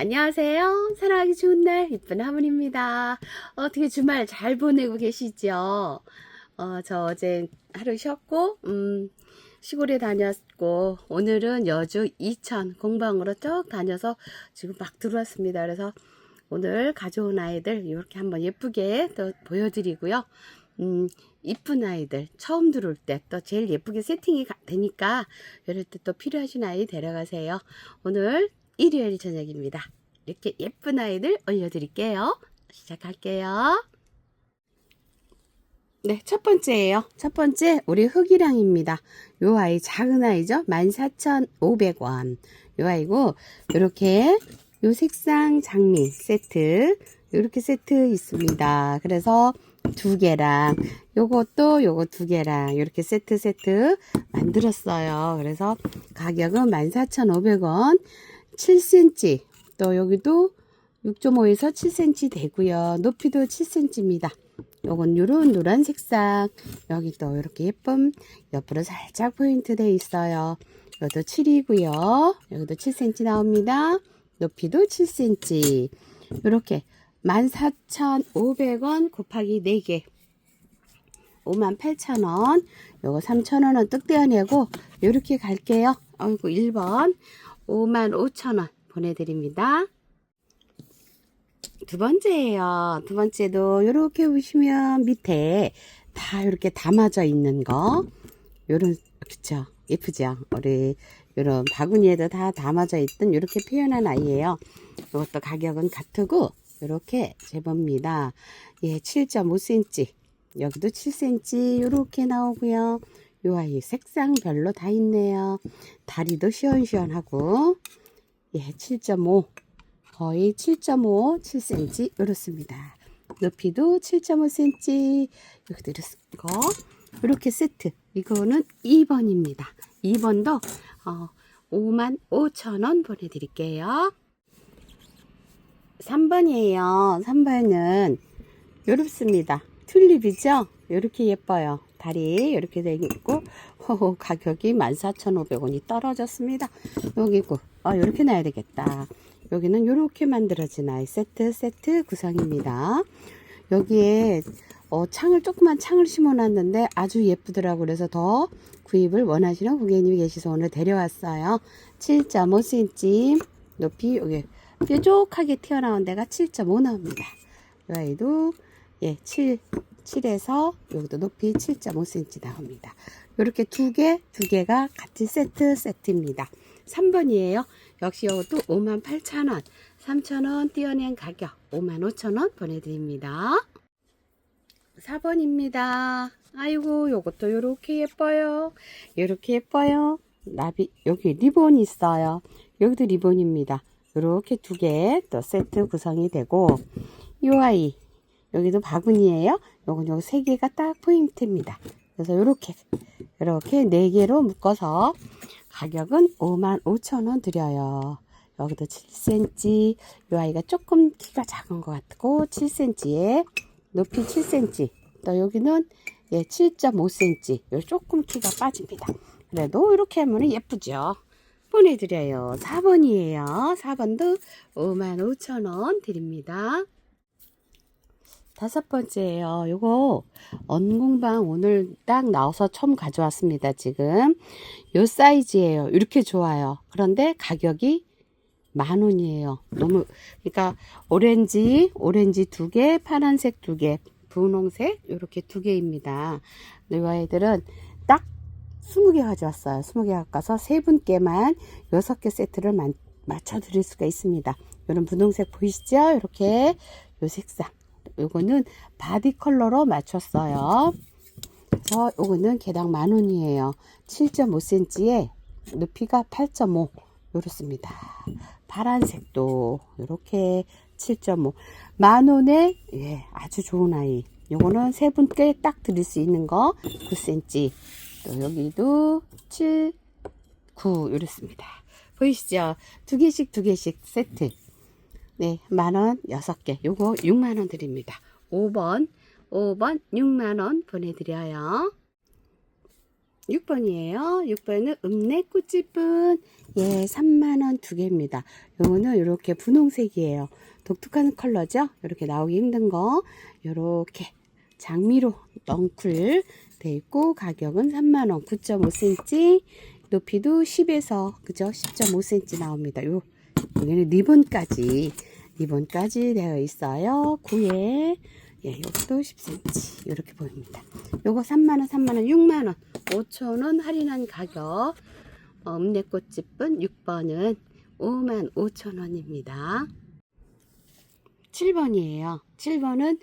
안녕하세요. 사랑하기 좋은 날, 이쁜 하모니입니다. 어떻게 주말 잘 보내고 계시죠? 어, 저 어제 하루 쉬었고, 음, 시골에 다녔고, 오늘은 여주 이천 공방으로 쭉 다녀서 지금 막 들어왔습니다. 그래서 오늘 가져온 아이들 이렇게 한번 예쁘게 또 보여드리고요. 음, 이쁜 아이들 처음 들어올 때 또 제일 예쁘게 세팅이 가- 되니까 이럴 때 또 필요하신 아이 데려가세요. 오늘 일요일 저녁입니다. 이렇게 예쁜 아이들 올려드릴게요. 시작할게요. 네, 첫 번째예요. 첫 번째 우리 흑이랑입니다. 요 아이 작은 아이죠. 14,500원. 요 아이고 이렇게 요 색상 장미 세트 이렇게 세트 있습니다. 그래서 두 개랑 요것도 요거 두 개랑 이렇게 세트 세트 만들었어요. 그래서 가격은 14,500원 7cm 또 여기도 6.5에서 7cm 되고요. 높이도 7cm입니다. 요건 요런 노란 색상 여기 또 이렇게 예쁨 옆으로 살짝 포인트 돼 있어요. 이것도 7이고요. 여기도 7cm 나옵니다. 높이도 7cm 이렇게 14,500원 곱하기 4개 58,000원 요거 3,000원은 뚝 떼어내고 요렇게 갈게요. 어이구 1번 55,000원 보내드립니다. 두 번째예요. 두 번째도 이렇게 보시면 밑에 다 이렇게 담아져 있는 거. 요런, 그쵸? 예쁘죠? 우리 요런 바구니에도 다 담아져 있던 이렇게 표현한 아이예요. 이것도 가격은 같고 이렇게 재봅니다. 예, 7.5cm. 여기도 7cm 이렇게 나오고요. 요 아이 색상별로 다 있네요. 다리도 시원시원하고 예, 7.5 거의 7.5, 7cm 이렇습니다. 높이도 7.5cm 여기도 이렇고 이렇게 세트 이거는 2번입니다. 2번도 어, 5만 5천 원 보내드릴게요. 3번이에요. 3번은 이렇습니다. 튤립이죠? 이렇게 예뻐요. 다리 이렇게 돼 있고 가격이 14,500원이 떨어졌습니다. 여기고 아 이렇게 놔야 되겠다. 여기는 이렇게 만들어진 아이 세트 세트 구성입니다. 여기에 어, 창을 조그만 창을 심어놨는데 아주 예쁘더라고 그래서 더 구입을 원하시는 고객님이 계셔서 오늘 데려왔어요. 7.5cm 높이 여기 뾰족하게 튀어나온 데가 7.5 나옵니다. 이 아이도 예, 7, 7에서 여기도 높이 7.5cm 나옵니다. 이렇게 두 개, 두 개가 같이 세트 세트입니다. 3번이에요. 역시 이것도 58,000원, 3,000원 띄어낸 가격 55,000원 보내드립니다. 4번입니다. 아이고 요것도 요렇게 예뻐요. 요렇게 예뻐요. 나비 여기 리본 있어요. 여기도 리본입니다. 요렇게 두 개 또 세트 구성이 되고 요 아이 여기도 바구니예요. 요건 요세 개가 딱 포인트입니다. 그래서 요렇게 이렇게 네 개로 묶어서 가격은 55,000원 드려요. 여기도 7cm, 이 아이가 조금 키가 작은 것 같고 7cm에 높이 7cm, 또 여기는 예, 7.5cm, 요 조금 키가 빠집니다. 그래도 이렇게 하면 예쁘죠. 보내드려요. 4번이에요. 4번도 55,000원 드립니다. 다섯 번째예요. 요거 언공방 오늘 딱 나와서 처음 가져왔습니다. 지금 요 사이즈예요. 이렇게 좋아요. 그런데 가격이 만 원이에요. 너무 그러니까 오렌지 오렌지 두 개, 파란색 두 개, 분홍색 이렇게 두 개입니다. 이 아이들은 딱 20개 가져왔어요. 20개 가까서 세 분께만 여섯 개 세트를 만, 맞춰 드릴 수가 있습니다. 이런 분홍색 보이시죠? 이렇게 요 색상. 요거는 바디 컬러로 맞췄어요. 그래서 요거는 개당 만 원이에요. 7.5cm에 높이가 8.5 요렇습니다. 파란색도 이렇게 7.5 만원에 예, 아주 좋은 아이. 요거는 세 분께 딱 드릴 수 있는 거 9cm. 또 여기도 7, 9 이렇습니다. 보이시죠? 두 개씩 두 개씩 세트. 네, 만원 6개. 요거 6만원 드립니다. 5번, 5번 6만원 보내드려요. 6번이에요. 6번은 읍내 꽃집은 예, 3만원 두 개입니다. 요거는 이렇게 분홍색이에요. 독특한 컬러죠? 이렇게 나오기 힘든 거. 요렇게 장미로 넝쿨 돼 있고 가격은 3만원 9.5cm 높이도 10에서 그죠? 10.5cm 나옵니다. 요 여기는 리본까지 리본까지 되어 있어요. 9에 예, 이것도 10cm 이렇게 보입니다. 요거 3만원, 3만원, 6만원, 5천원 할인한 가격 어, 읍내꽃집은 6번은 5만 5천원입니다. 7번이에요. 7번은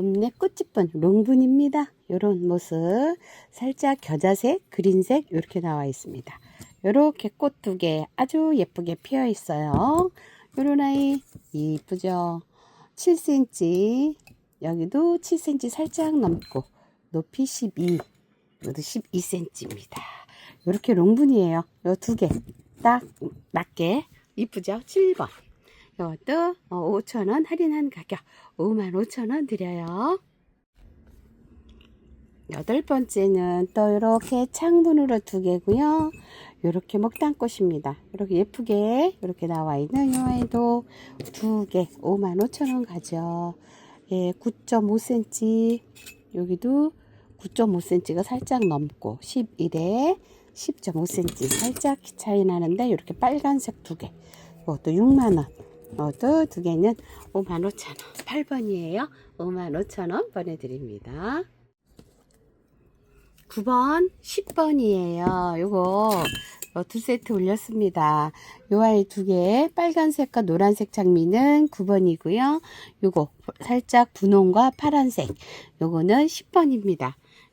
읍내 꽃집은 롱분입니다. 이런 모습 살짝 겨자색, 그린색 이렇게 나와 있습니다. 이렇게 꽃 두 개 아주 예쁘게 피어 있어요. 요런 아이 이쁘죠? 7cm 여기도 7cm 살짝 넘고 높이 12 이것도 12cm입니다. 이렇게 롱분이에요. 요 두 개 딱 맞게 이쁘죠? 7번 이것도 5,000원 할인한 가격 55,000원 드려요. 여덟 번째는 또 이렇게 창문으로 두 개고요. 이렇게 목단꽃입니다. 이렇게 예쁘게 이렇게 나와 있는 이 아이도 두 개 55,000원 가죠. 예, 9.5cm 여기도 9.5cm가 살짝 넘고 11에 10.5cm 살짝 차이 나는데 이렇게 빨간색 두 개. 이것도 6만 원. 이것도 두 개는 5만 5천 원. 8번이에요. 5만 5천 원 보내드립니다. 9번, 10번이에요. 요거 어, 두 세트 올렸습니다. 요 아이 두 개, 빨간색과 노란색 장미는 9번이고요. 요거 살짝 분홍과 파란색. 요거는 10번입니다.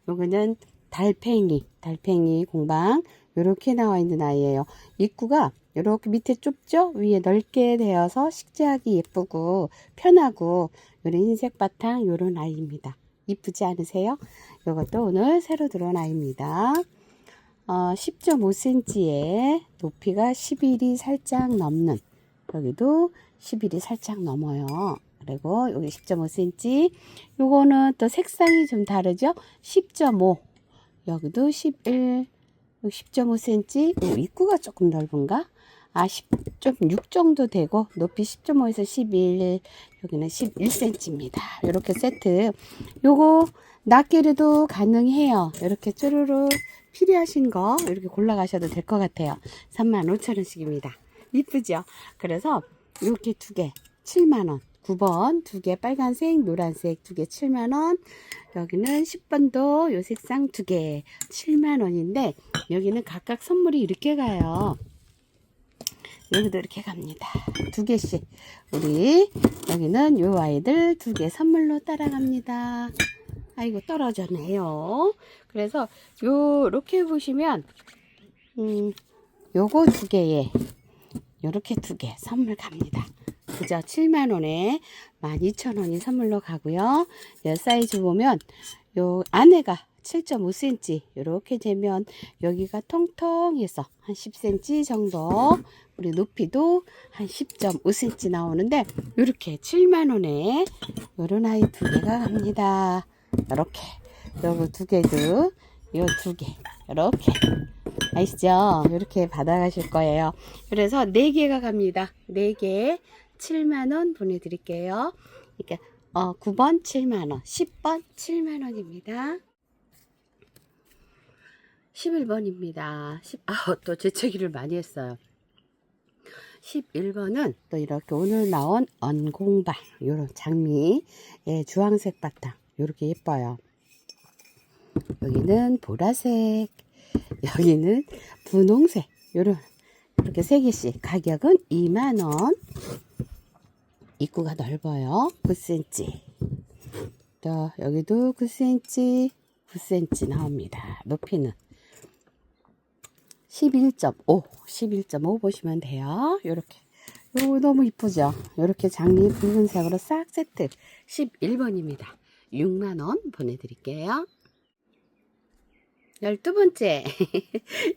요거는 달팽이, 달팽이 공방 요렇게 나와 있는 아이예요. 입구가 요렇게 밑에 좁죠? 위에 넓게 되어서 식재하기 예쁘고 편하고 요런 흰색 바탕 요런 아이입니다. 이쁘지 않으세요? 이것도 오늘 새로 들어온 아이입니다. 어, 10.5cm에 높이가 11이 살짝 넘는 여기도 11이 살짝 넘어요. 그리고 여기 10.5cm 요거는 또 색상이 좀 다르죠? 10.5 여기도 11 10.5cm 입구가 조금 넓은가? 아 10.6 정도 되고 높이 10.5에서 11 여기는 11cm입니다. 이렇게 세트 요거 낱개로도 가능해요. 이렇게 쭈루루 필요하신 거 이렇게 골라가셔도 될 것 같아요. 35,000원씩입니다. 이쁘죠? 그래서 이렇게 두 개 7만원 9번 두 개 빨간색 노란색 두 개 7만원 여기는 10번도 요 색상 두 개 7만원인데 여기는 각각 선물이 이렇게 가요. 여기도 이렇게 갑니다. 두 개씩. 우리 여기는 요 아이들 두 개 선물로 따라갑니다. 아이고 떨어졌네요. 그래서 요렇게 보시면 음 요거 두 개에 요렇게 두 개 선물 갑니다. 그죠? 7만원에 12,000원이 선물로 가고요. 여 사이즈 보면 요 안에가 7.5cm 이렇게 되면 여기가 통통해서 한 10cm 정도 우리 높이도 한 10.5cm 나오는데 이렇게 7만원에 요런 아이 두 개가 갑니다. 이렇게 요거 두 개도 요 두 개 이렇게 아시죠? 이렇게 받아가실 거예요. 그래서 네 개가 갑니다. 네 개 7만 원 보내드릴게요. 그러니까 어, 9번 7만 원, 10번 7만 원입니다. 11번입니다. 10, 아, 또 재채기를 많이 했어요. 11번은 또 이렇게 오늘 나온 언공방, 요런 장미, 예, 주황색 바탕, 요렇게 예뻐요. 여기는 보라색, 여기는 분홍색, 요런, 이렇게 세 개씩. 가격은 2만원. 입구가 넓어요. 9cm. 또, 여기도 9cm, 9cm 나옵니다. 높이는. 11.5, 11.5 보시면 돼요. 요렇게. 요 너무 이쁘죠? 요렇게 장미 붉은색으로 싹 세트 11번입니다. 6만원 보내드릴게요. 12번째.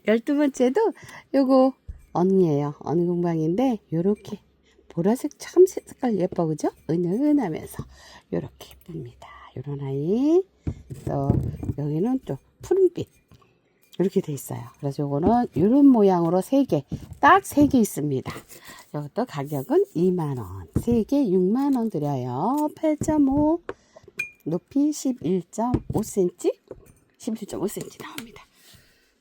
12번째도 요거 언니예요. 언니 공방인데 요렇게 보라색 참 색깔 예뻐 그죠? 은은하면서 요렇게 예쁩니다. 요런 아이. 또 여기는 또 푸른빛 이렇게 돼 있어요. 그래서 요거는 이런 모양으로 3개, 딱 3개 있습니다. 이것도 가격은 2만원. 3개 6만원 드려요. 8.5, 높이 11.5cm, 11.5cm 나옵니다.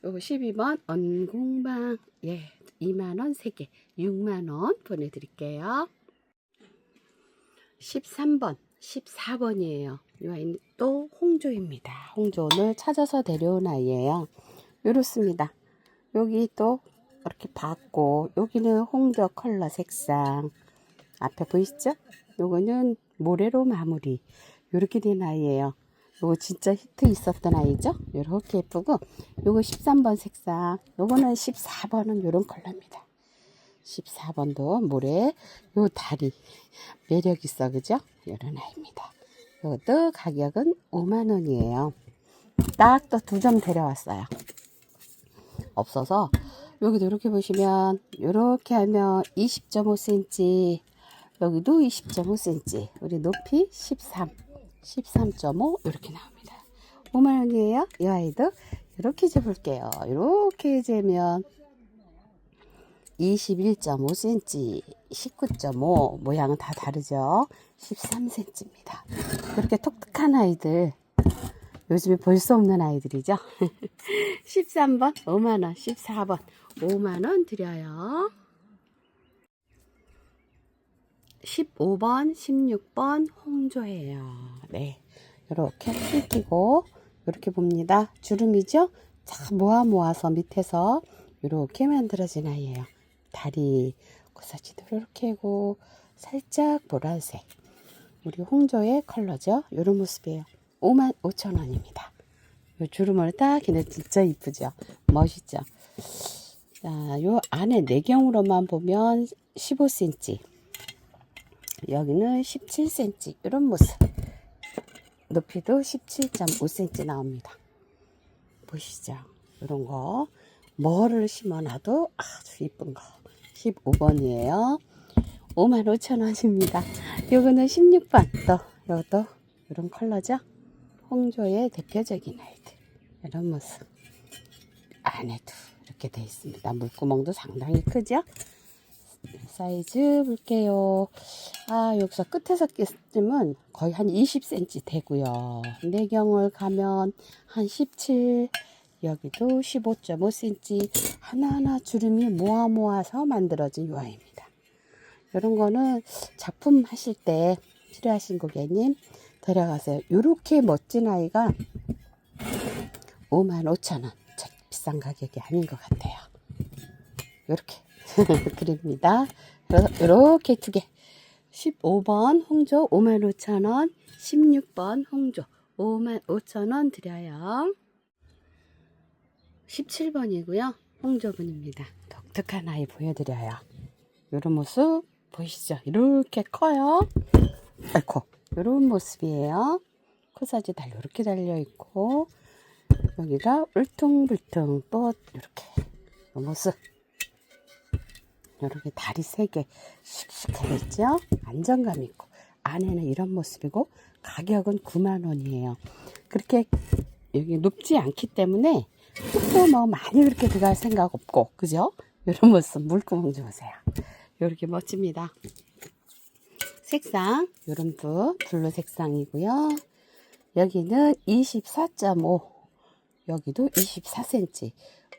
요거 12번 언공방, 예, 2만원 3개, 6만원 보내드릴게요. 13번, 14번이에요. 이 아이는 또 홍조입니다. 홍조 오늘 찾아서 데려온 아이예요. 이렇습니다. 여기 또 이렇게 받고 여기는 홍조 컬러 색상 앞에 보이시죠? 요거는 모래로 마무리 이렇게 된 아이예요. 요거 진짜 히트 있었던 아이죠? 이렇게 예쁘고 요거 13번 색상 요거는 14번은 요런 컬러입니다. 14번도 모래 요 다리 매력 있어 그죠? 이런 아이입니다. 이것도 가격은 5만 원이에요. 딱 또 두 점 데려왔어요. 없어서 여기도 이렇게 보시면 이렇게 하면 20.5cm 여기도 20.5cm 우리 높이 13 13.5 이렇게 나옵니다. 5만 원이에요? 이 아이도? 이렇게 재볼게요. 이렇게 재면 21.5cm 19.5 모양은 다 다르죠? 13cm입니다. 그렇게 독특한 아이들 요즘에 볼 수 없는 아이들이죠. 13번 5만원, 14번 5만원 드려요. 15번, 16번 홍조예요. 네. 이렇게 뜯기고 이렇게 봅니다. 주름이죠? 자, 모아 모아서 밑에서 이렇게 만들어진 아이예요. 다리, 고사지도 이렇게 하고 살짝 보라색. 우리 홍조의 컬러죠. 이런 모습이에요. 5만 5천 원입니다. 요 주름을 딱 기는 진짜 이쁘죠? 멋있죠? 자, 요 안에 내경으로만 보면 15cm. 여기는 17cm. 이런 모습. 높이도 17.5cm 나옵니다. 보시죠? 이런 거. 뭐를 심어놔도 아주 이쁜 거. 15번이에요. 5만 5천 원입니다. 요거는 16번. 또, 요것도 이런 컬러죠? 홍조의 대표적인 아이들 이런 모습 안에도 이렇게 돼 있습니다 물구멍도 상당히 크죠 사이즈 볼게요 아 여기서 끝에서 끼면 거의 한 20cm 되고요 내경을 가면 한 17 여기도 15.5cm 하나하나 주름이 모아 모아서 만들어진 요아입니다 이런 거는 작품 하실 때 필요하신 고객님 데려가세요. 이렇게 멋진 아이가 5만 5천 원. 비싼 가격이 아닌 것 같아요. 이렇게 그립니다. 이렇게 두 개. 15번 홍조 5만 5천 원, 16번 홍조 5만 5천 원 드려요. 17번이고요. 홍조분입니다. 독특한 아이 보여드려요. 이런 모습 보이시죠? 이렇게 커요. 아이코. 이런 모습이에요. 코사지 달 이렇게 달려 있고 여기가 울퉁불퉁 또 이렇게 이 모습 이렇게 다리 세개 씩씩하게 있죠. 안정감 있고 안에는 이런 모습이고 가격은 9만 원이에요. 그렇게 여기 높지 않기 때문에 또 뭐 많이 그렇게 들어갈 생각 없고 그죠? 이런 모습 물구멍 좀 보세요. 이렇게 멋집니다. 색상 요런도 블루 색상이고요. 여기는 24.5 여기도 24cm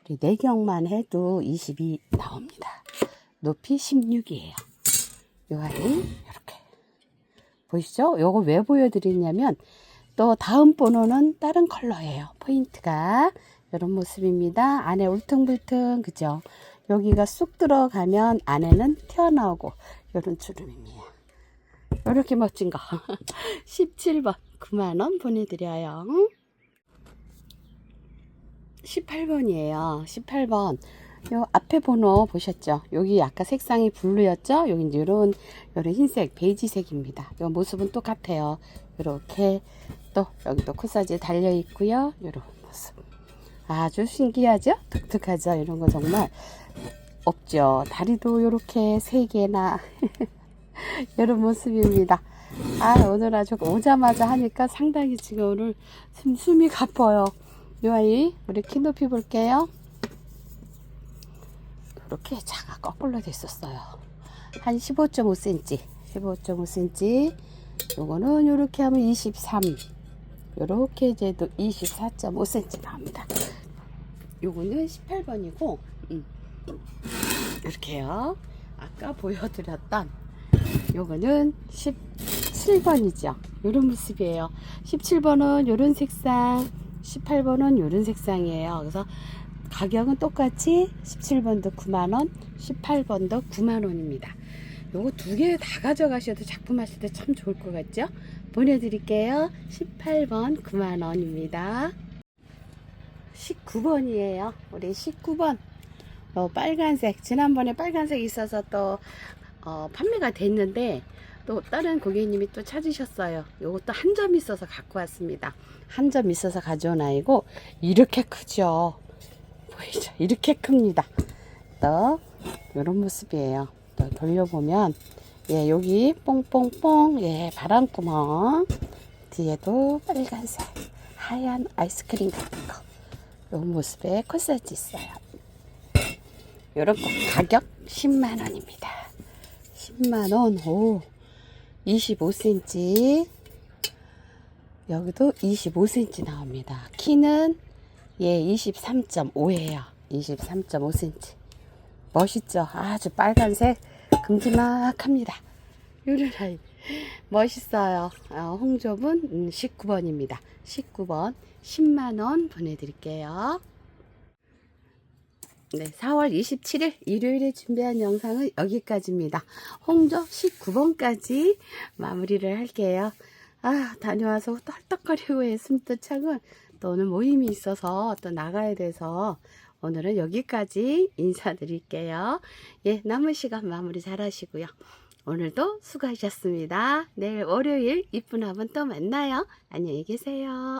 우리 내경만 해도 22 나옵니다. 높이 16이에요. 요 아이 이렇게 보이시죠? 요거 왜 보여드리냐면 또 다음 번호는 다른 컬러예요. 포인트가 이런 모습입니다. 안에 울퉁불퉁 그죠? 여기가 쑥 들어가면 안에는 튀어나오고 이런 주름입니다. 이렇게 멋진 거 17번 9만원 보내드려요 18번이에요 18번 요 앞에 번호 보셨죠? 여기 아까 색상이 블루였죠? 여기 이제 요런 요런 흰색 베이지색입니다. 요 모습은 똑같아요. 이렇게 또 여기도 코사지 달려 있고요. 요런 모습. 아주 신기하죠? 독특하죠? 이런 거 정말 없죠? 다리도 이렇게 세 개나 이런 모습입니다. 아, 오늘 아주 오자마자 하니까 상당히 지금 오늘 숨, 숨이 가빠요. 이 아이 우리 키 높이 볼게요. 이렇게 차가 거꾸로 됐었어요. 한 15.5cm, 15.5cm. 요거는 요렇게 하면 23. 요렇게 이제도 24.5cm 나옵니다. 요거는 18번이고, 음. 이렇게요. 아까 보여드렸던 요거는 17번이죠. 요런 모습이에요. 17번은 요런 색상, 18번은 요런 색상이에요. 그래서 가격은 똑같이 17번도 9만원, 18번도 9만원입니다. 요거 두 개 다 가져가셔도 작품 하실 때 참 좋을 것 같죠? 보내드릴게요. 18번 9만원입니다. 19번이에요. 우리 19번. 어, 빨간색. 지난번에 빨간색 있어서 또, 어, 판매가 됐는데, 또 다른 고객님이 또 찾으셨어요. 요것도 한 점 있어서 갖고 왔습니다. 한 점 있어서 가져온 아이고, 이렇게 크죠? 보이죠? 이렇게 큽니다. 또, 이런 모습이에요. 또 돌려보면, 예, 여기 뽕뽕뽕, 예, 바람구멍. 뒤에도 빨간색, 하얀 아이스크림 같은 거. 요 모습의 코사지 있어요. 요런 거 가격 10만원입니다. 10만원, 오, 25cm. 여기도 25cm 나옵니다. 키는 예, 23.5예요. 23.5cm. 멋있죠? 아주 빨간색 큼지막합니다. 요런 아이 멋있어요. 어, 홍조분 음, 19번입니다. 19번 10만원 보내드릴게요. 네, 4월 27일 일요일에 준비한 영상은 여기까지입니다. 홍조 19번까지 마무리를 할게요. 아, 다녀와서 떨떡거리고 했으면 또 참은 또 오늘 모임이 있어서 또 나가야 돼서 오늘은 여기까지 인사드릴게요. 예, 남은 시간 마무리 잘 하시고요. 오늘도 수고하셨습니다. 내일 월요일 이쁜 화분 또 만나요. 안녕히 계세요.